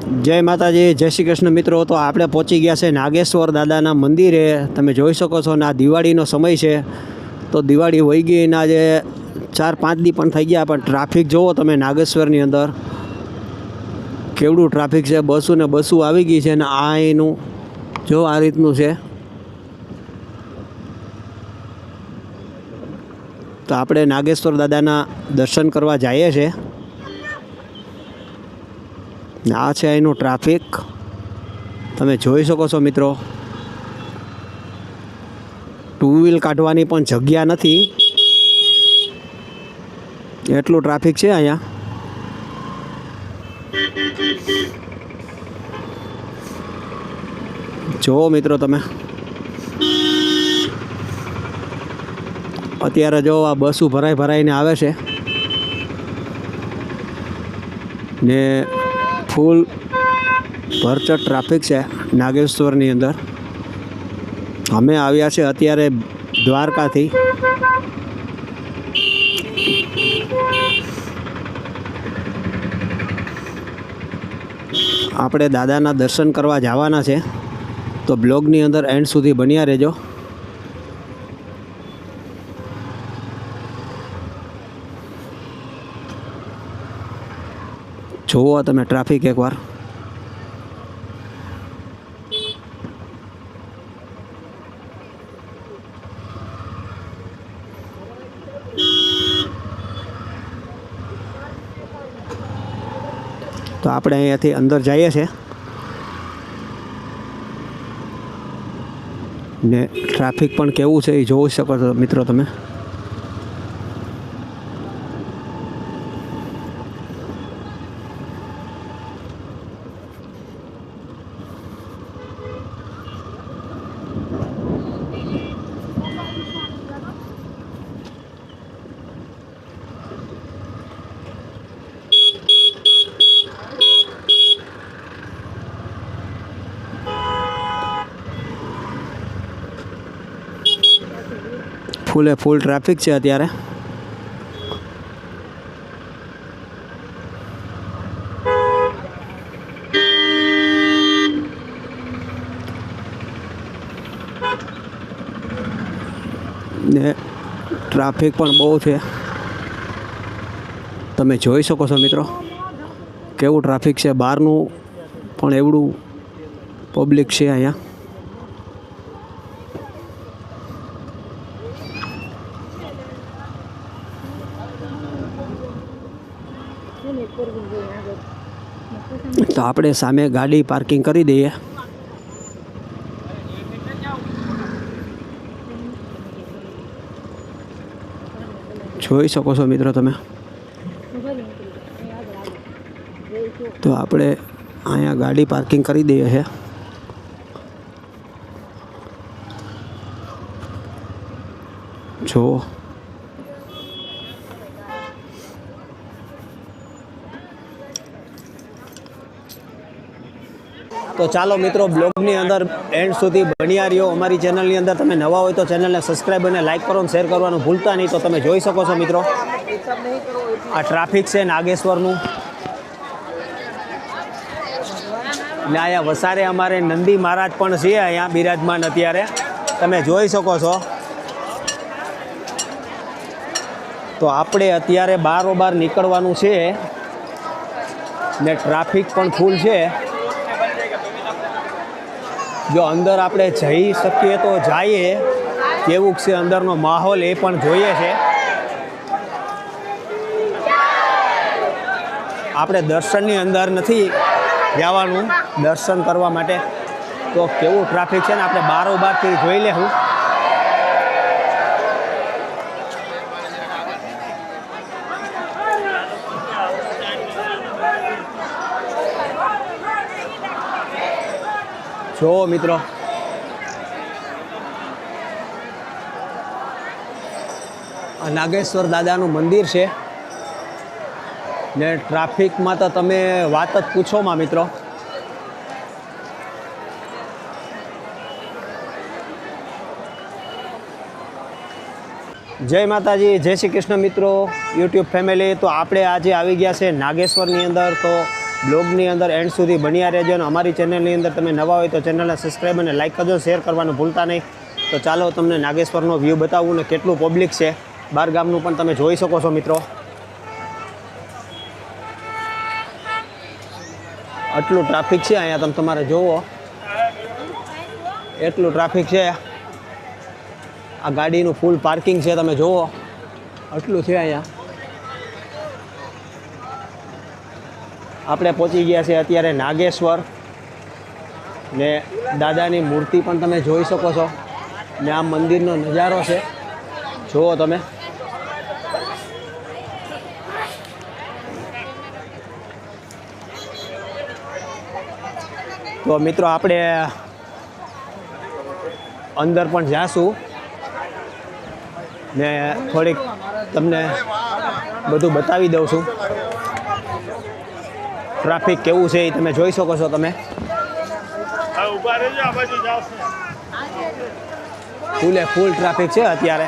જય માતાજી, જય શ્રી કૃષ્ણ મિત્રો. તો આપણે પહોંચી ગયા છે નાગેશ્વર દાદાના મંદિરે. તમે જોઈ શકો છો ને આ દિવાળીનો સમય છે. તો દિવાળી વહી ગઈ ને આજે ચાર, પાંચ દી પણ થઈ ગયા, પણ ટ્રાફિક જુઓ તમે નાગેશ્વરની અંદર. કેવડું ટ્રાફિક છે, બસો ને બસો આવી ગઈ છે ને આ એનું. જો આ રીતનું છે. તો આપણે નાગેશ્વર દાદાના દર્શન કરવા જઈએ છીએ આ છે અહીંનું ટ્રાફિક. તમે જોઈ શકો છો મિત્રો. ટુ વ્હીલ કાઢવાની પણ જગ્યા નથી. એટલું ટ્રાફિક છે અહીંયા. જુઓ મિત્રો તમે. અત્યારે જો આ બસો ભરાઈ ભરાઈને આવે છે. ને ફૂલ ભરચર ટ્રાફિક છે નાગેશ્વરની અંદર. અમે આવ્યા છે અત્યારે દ્વારકાથી. આપણે દાદાના દર્શન કરવા જવાના છે. તો બ્લોગની અંદર એન્ડ સુધી બન્યા રહેજો. જુઓ તમે ટ્રાફિક એકવાર. તો આપણે અહીંયાથી અંદર જઈએ છીએ. ને ટ્રાફિક પણ કેવું છે એ જોઈ શકો છો મિત્રો તમે. ફૂલે, ફૂલ ટ્રાફિક છે અત્યારે. ને ટ્રાફિક પણ બહુ છે. તમે જોઈ શકો છો મિત્રો, કેવું ટ્રાફિક છે. બહારનું પણ એવડું પબ્લિક છે અહીંયા. તો આપણે સામે ગાડી પાર્કિંગ કરી દઈએ. જોઈ શકો છો મિત્રો તમે. તો આપણે અહીંયા ગાડી પાર્કિંગ કરી દઈએ છે. જુઓ. તો ચાલો મિત્રો, બ્લોગની અંદર એન્ડ સુધી બન્યા રહ્યો. અમારી ચેનલની અંદર તમે નવા હોય તો ચેનલને સબસ્ક્રાઈબ અને લાઇક કરો શેર કરવાનું ભૂલતા નહીં. તો તમે જોઈ શકો છો મિત્રો, આ ટ્રાફિક છે નાગેશ્વરનું. ને અહીંયા વસારે અમારે નંદી મહારાજ પણ છે અહીંયા બિરાજમાન અત્યારે. તમે જોઈ શકો છો. તો આપણે અત્યારે બારોબાર નીકળવાનું છે ને ટ્રાફિક પણ ફૂલ છે. જો અંદર આપણે જઈ શકીએ તો જઈએ. કેવું છે અંદરનો માહોલ એ પણ જોઈએ છે. આપણે દર્શનની અંદર નથી જવાનું દર્શન કરવા માટે. તો કેવું ટ્રાફિક છે ને આપણે બારોબારથી જોઈ લેવું. જો મિત્રો. આ નાગેશ્વર દાદાનું મંદિર છે. ને ટ્રાફિકમાં તો તમે વાત જ પૂછો માં મિત્રો. જય માતાજી, જય શ્રી કૃષ્ણ મિત્રો. યુટ્યુબ ફેમિલી, તો આપણે આજે આવી ગયા છે નાગેશ્વરની અંદર. તો બ્લોગની અંદર એન્ડ સુધી બન્યા રહેજો અને અમારી ચેનલની અંદર તમે નવા હોય તો ચેનલને સબસ્ક્રાઈબ અને લાઇક કરજો શેર કરવાનું ભૂલતા નહીં. તો ચાલો તમને નાગેશ્વરનો વ્યૂ બતાવું ને કેટલું પબ્લિક છે. બાર ગામનું પણ તમે જોઈ શકો છો મિત્રો. આટલું ટ્રાફિક છે અહીંયા, તમે તમારે જોવો. એટલું ટ્રાફિક છે. આ ગાડીનું ફૂલ પાર્કિંગ છે, તમે જુઓ આટલું છે અહીંયા. આપણે પહોંચી ગયા છે અત્યારે નાગેશ્વર. ને દાદાની મૂર્તિ પણ તમે જોઈ શકો છો. ને આ મંદિરનો નજારો છે. જુઓ તમે. તો મિત્રો, આપણે અંદર પણ જાશું. ને થોડીક તમને બધું બતાવી દઉં છું. ટ્રાફિક કેવું છે એ તમે જોઈ શકો છો તમે. ફૂલે ફૂલ ટ્રાફિક છે અત્યારે.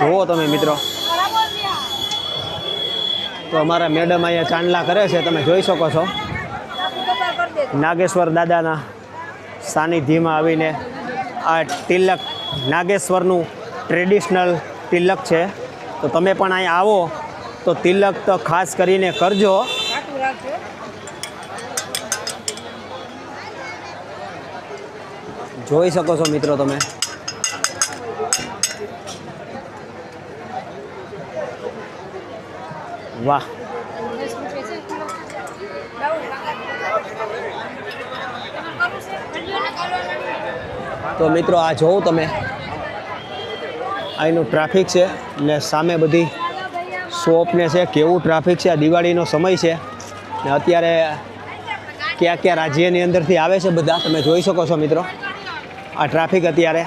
જુઓ તમે મિત્રો. તો અમારા મેડમ અહીંયા ચાંદલા કરે છે તમે જોઈ શકો છો. નાગેશ્વર દાદાના સાનિધ્યમાં આવીને આ તિલક નાગેશ્વરનું ટ્રેડિશનલ તિલક છે. તો તમે પણ અહીંયા આવો. તો તિલક તો ખાસ કરીને કરજો. જોઈ શકો છો મિત્રો તમે. વાહ. તો મિત્રો આ જોવો તમે. અહીંનું ટ્રાફિક છે ને સામે બધી શોપને છે, કેવું ટ્રાફિક છે, આ દિવાળીનો સમય છે. ને અત્યારે કયા કયા રાજ્યની અંદરથી આવે છે બધા, તમે જોઈ શકો છો મિત્રો. આ ટ્રાફિક અત્યારે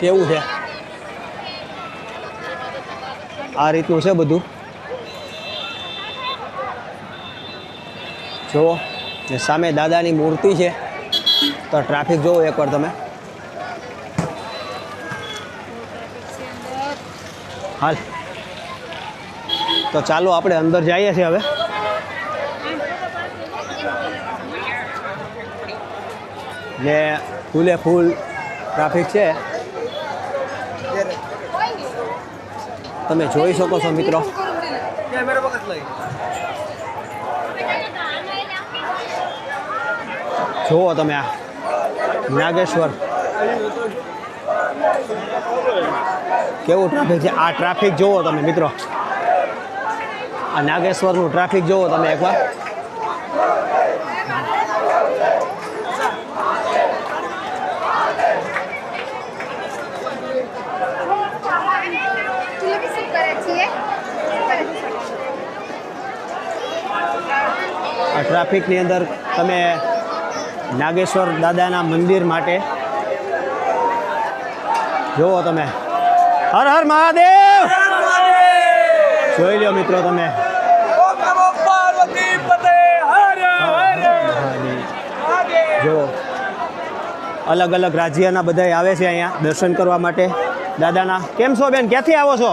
કેવું છે? આ રીતનું છે બધું. જુઓ, ને સામે દાદાની મૂર્તિ છે. તો ટ્રાફિક જોવો એકવાર તમે. હાલ. તો ચાલો આપણે અંદર જઈએ છીએ હવે. ને ફૂલે ફૂલ ટ્રાફિક છે. તમે જોઈ શકો છો મિત્રો. જુઓ તમે આ નાગેશ્વર. કેવું ટ્રાફિક છે? આ ટ્રાફિક જુઓ તમે મિત્રો. આ નાગેશ્વરનું ટ્રાફિક જુઓ તમે એકવાર. આ ટ્રાફિકની અંદર તમે નાગેશ્વર દાદાના મંદિર માટે જુઓ તમે. હર હર મહાદેવ! જોઈ લો મિત્રો તમે. જુઓ. અલગ અલગ રાજ્યના બધા આવે છે અહીંયા દર્શન કરવા માટે. દાદાના કેમ છો બેન? ક્યાંથી આવો છો?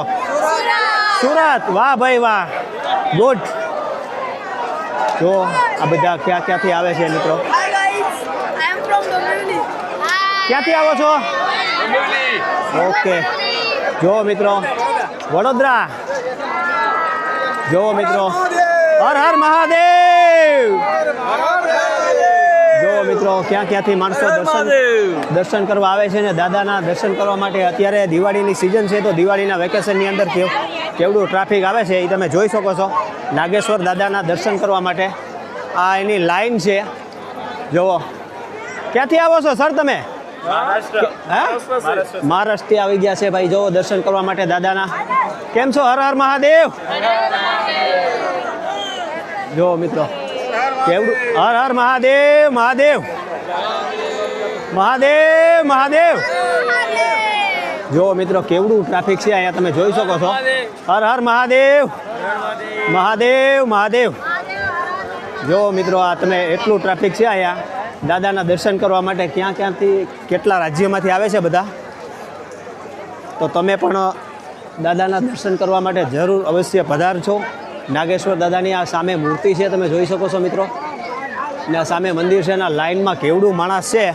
સુરત. વાહ ભાઈ વાહ. ગુડ જો આ બધા ક્યાં ક્યાંથી આવે છે મિત્રો. ક્યાંથી આવો છો? ઓકે. જો મિત્રો. વડોદરા. જો મિત્રો. હર હર મહાદેવ. જો મિત્રો ક્યાં ક્યાંથી માણસો દર્શન દર્શન કરવા આવે છે ને દાદાના દર્શન કરવા માટે અત્યારે દિવાળીની સિઝન છે તો દિવાળીના વેકેશનની અંદર કેવ કેવડું ટ્રાફિક આવે છે એ તમે જોઈ શકો છો. નાગેશ્વર દાદાના દર્શન કરવા માટે આ એની લાઈન છે. જુઓ. ક્યાંથી આવો છો સર તમે? મહારાષ્ટ્રથી આવી ગયા છે ભાઈ જો દર્શન કરવા માટે દાદાના. કેમ છો? હર હર મહાદેવ. જો મિત્રો કેવડું? હર હર મહાદેવ મહાદેવ. મહાદેવ મહાદેવ. જો મિત્રો કેવડું ટ્રાફિક છે અહીંયા તમે જોઈ શકો છો. હર હર મહાદેવ. મહાદેવ મહાદેવ. જો મિત્રો આ તમે એટલું ટ્રાફિક છે અહીંયા. દાદાના દર્શન કરવા માટે ક્યાં ક્યાંથી કેટલા રાજ્યોમાંથી આવે છે બધા? તો તમે પણ દાદાના દર્શન કરવા માટે જરૂર અવશ્ય પધારજો નાગેશ્વર દાદાની આ સામે મૂર્તિ છે, તમે જોઈ શકો છો મિત્રો. ને આ સામે મંદિર છે એના લાઈનમાં કેવડું માણસ છે.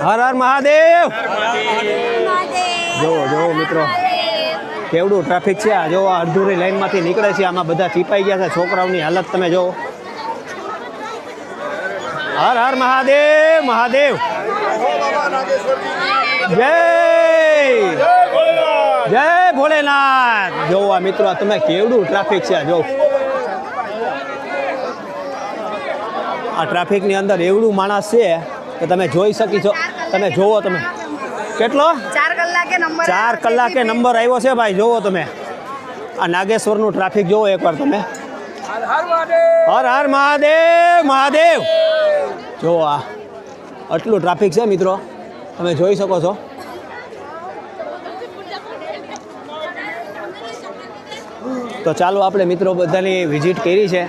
હર હર મહાદેવ! જોવો જોવો મિત્રો. કેવડું ટ્રાફિક છે આ. જો અડધુરી લાઈનમાંથી નીકળે છે. આમાં બધા ચીપાઈ ગયા છે. છોકરાઓની હાલત તમે જોવો હર હર મહાદેવ મહાદેવ. જય. જય ભોલેનાથ. જો આ મિત્રો તમે કેવડું ટ્રાફિક છે આ જો. આ ટ્રાફિકની અંદર એવડું માણસ છે કે તમે જોઈ શકી છો. તમે જોવો તમે. કેટલો? ચાર કલાકે નંબર ચાર કલાકે નંબર આવ્યો છે ભાઈ જોવો તમે. આ નાગેશ્વરનું ટ્રાફિક જોવો એકવાર તમે. હર હર મહાદેવ મહાદેવ. જો આ આટલું ટ્રાફિક છે મિત્રો, તમે જોઈ શકો છો. તો ચાલો આપણે મિત્રો બધાની વિઝિટ કરી છે.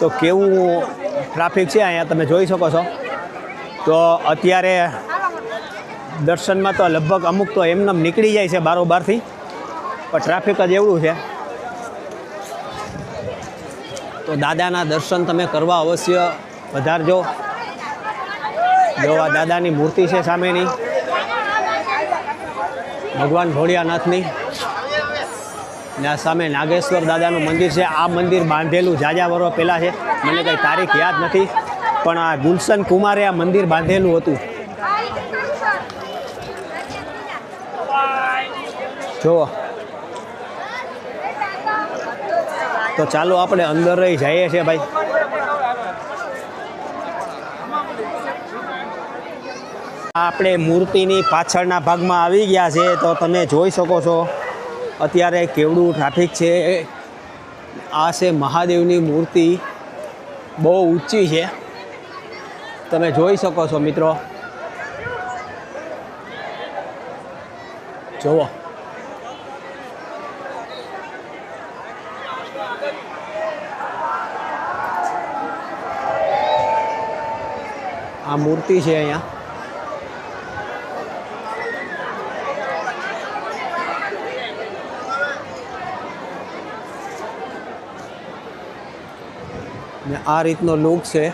તો કેવું ટ્રાફિક છે અહીંયા તમે જોઈ શકો છો. તો અત્યારે દર્શનમાં તો લગભગ અમુક તો એમને એમ નીકળી જાય છે બારોબારથી, પણ ટ્રાફિક જ એવડું છે. તો દાદાના દર્શન તમે કરવા અવશ્ય વધારજો. જો દાદાની મૂર્તિ છે સામેની. ભગવાન ભોળિયાનાથની. ને આ સામે નાગેશ્વર દાદાનું મંદિર છે. આ મંદિર બાંધેલું જાજા વર્ષ પહેલાં છે. મને કંઈ તારીખ યાદ નથી, પણ આ ગુલશન કુમારે આ મંદિર બાંધેલું હતું. જુઓ તો ચાલો આપણે અંદર રહી જઈએ છીએ ભાઈ. આપણે મૂર્તિની પાછળના ભાગમાં આવી ગયા છે, તો તમે જોઈ શકો છો. અત્યારે કેવડું ટ્રાફિક છે. આ છે મહાદેવની મૂર્તિ. બહુ ઊંચી છે. તમે જોઈ શકો છો, મિત્રો. જુઓ. આ મૂર્તિ છે અહીંયા. ને આ રીતનો લુક છે.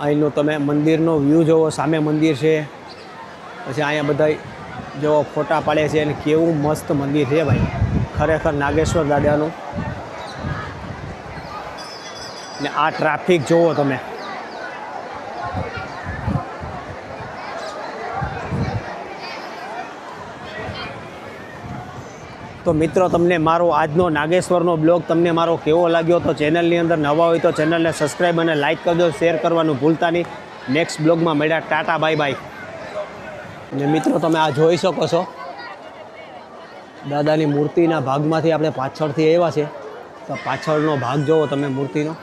અહીંનો તમે મંદિરનો વ્યૂ જોવો, સામે મંદિર છે. પછી અહીંયા બધા જેવો ફોટા પાડે છે અને કેવું મસ્ત મંદિર છે ભાઈ. ખરેખર નાગેશ્વર દાદાનું. ને આ ટ્રાફિક જોવો તમે. તો મિત્રો, તમને મારો આજનો નાગેશ્વરનો બ્લોગ તમને મારો કેવો લાગ્યો તો ચેનલની અંદર નવા હોય તો ચેનલને સબસ્ક્રાઈબ અને લાઇક કરજો શેર કરવાનું ભૂલતા નહીં. નેક્સ્ટ બ્લોગમાં મળ્યા. Tata, bye bye. અને મિત્રો, તમે આ જોઈ શકો છો. દાદાની મૂર્તિના ભાગમાંથી આપણે પાછળથી આવ્યા છે. તો પાછળનો ભાગ જોવો તમે મૂર્તિનો.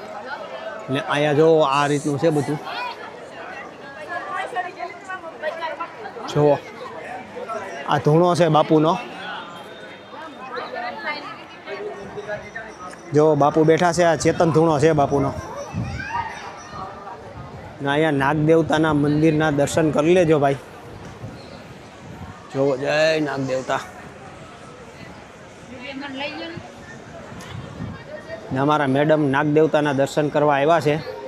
ને અહીંયા જોવો, આ રીતનું છે બધું. જુઓ. આ ધૂણો છે બાપુનો. જો બાપુ બેઠા છે, આ ચેતન ધૂણો છે બાપુનો. અહીંયા નાગદેવતાના મંદિરના દર્શન કરી લેજો ભાઈ. જોવો જય નાગદેવતા. ને અમારા મેડમ નાગદેવતાના દર્શન કરવા આવ્યા છે.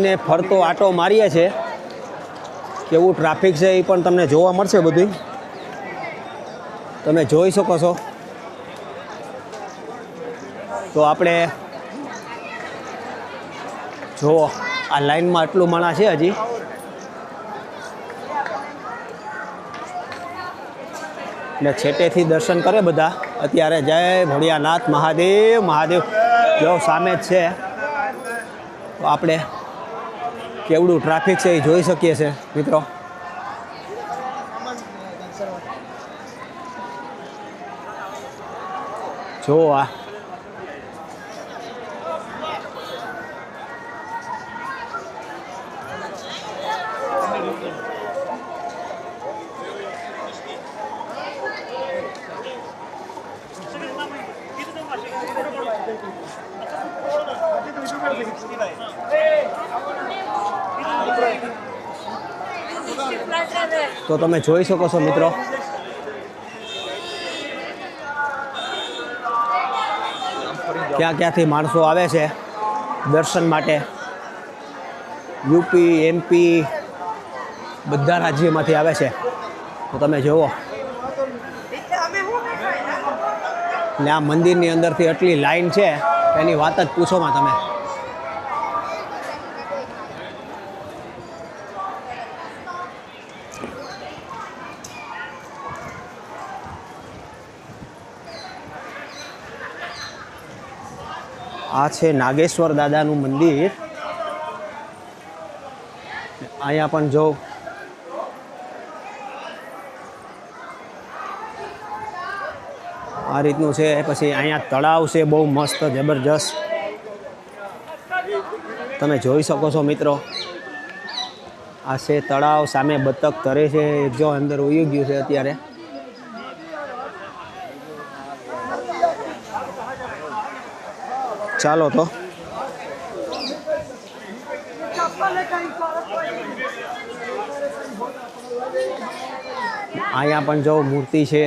ને ફરતો આટો મારીએ છે. કેવું ટ્રાફિક છે એ પણ તમને જોવા મળશે બધું તમે જોઈ શકો છો. તો આપણે જુઓ આ લાઈનમાં આટલું માણા છે હજી. ને છેટેથી દર્શન કરે બધા. અત્યારે જય ભોળિયાનાથ મહાદેવ મહાદેવ. જો સામે જ છે. તો આપણે કેવડું ટ્રાફિક છે એ જોઈ શકીએ છીએ મિત્રો. જો આ તો તમે જોઈ શકો છો, મિત્રો. ક્યાં ક્યાંથી માણસો આવે છે દર્શન માટે? યુપી, એમપી, બધા રાજ્યમાંથી આવે છે. તો તમે જુઓ. ને આ મંદિરની અંદરથી આટલી લાઈન છે, એની વાત જ પૂછોમાં તમે. આ છે નાગેશ્વર દાદાનું મંદિર. અહીંયા પણ જો. આ રીતનું છે, પછી અહીંયા તળાવ છે, બહુ મસ્ત, જબરજસ્ત. તમે જોઈ શકો છો મિત્રો. આ છે તળાવ, સામે બતક તરે છે જો અંદર ઉઈ ગયું છે અત્યારે. ચાલો તો. અહીંયા પણ જો મૂર્તિ છે.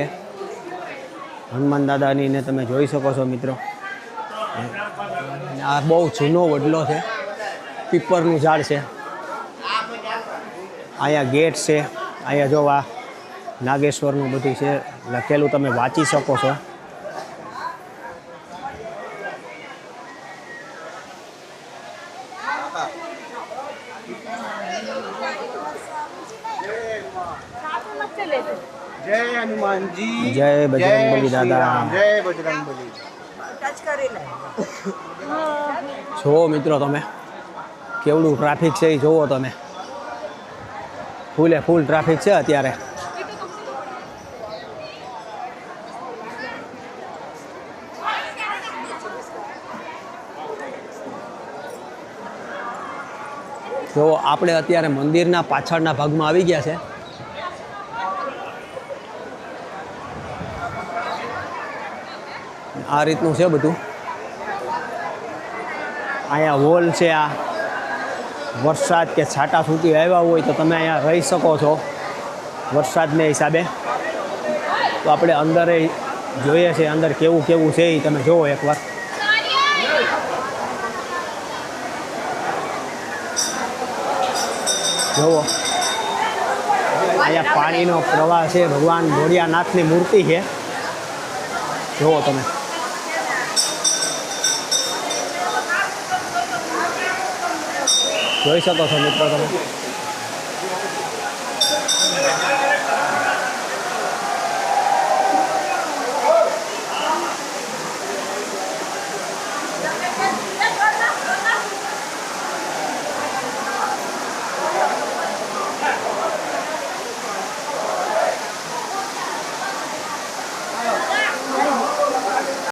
હનુમાન દાદાની ને તમે જોઈ શકો છો મિત્રો. આ બહુ જૂનો વડલો છે. પીપરનું ઝાડ છે. અહીંયા ગેટ છે. અહીંયા જો આ નાગેશ્વરનું બધું છે. લખેલું તમે વાંચી શકો છો જય હનુમાનજી જય બજરંગબલી દાદા. જય બજરંગબલી. જુઓ મિત્રો તમે? કેવડું ટ્રાફિક છે એ જુઓ તમે? ફૂલે ફૂલ ટ્રાફિક છે અત્યારે. જો આપણે અત્યારે મંદિરના પાછળના ભાગમાં આવી ગયા છે. આ રીતનું છે બધું. અહીંયા હોલ છે આ. વરસાદ કે છાટા છૂટી આવ્યા હોય તો તમે અહીંયા રહી શકો છો વરસાદને હિસાબે. તો આપણે અંદર જોઈએ છે અંદર કેવું કેવું છે એ તમે જુઓ એકવાર. જુઓ અહીંયા પાણીનો પ્રવાહ છે, ભગવાન ભોળિયાનાથની મૂર્તિ છે. જુઓ તમે. જોઈ શકો છો મિત્રો તમે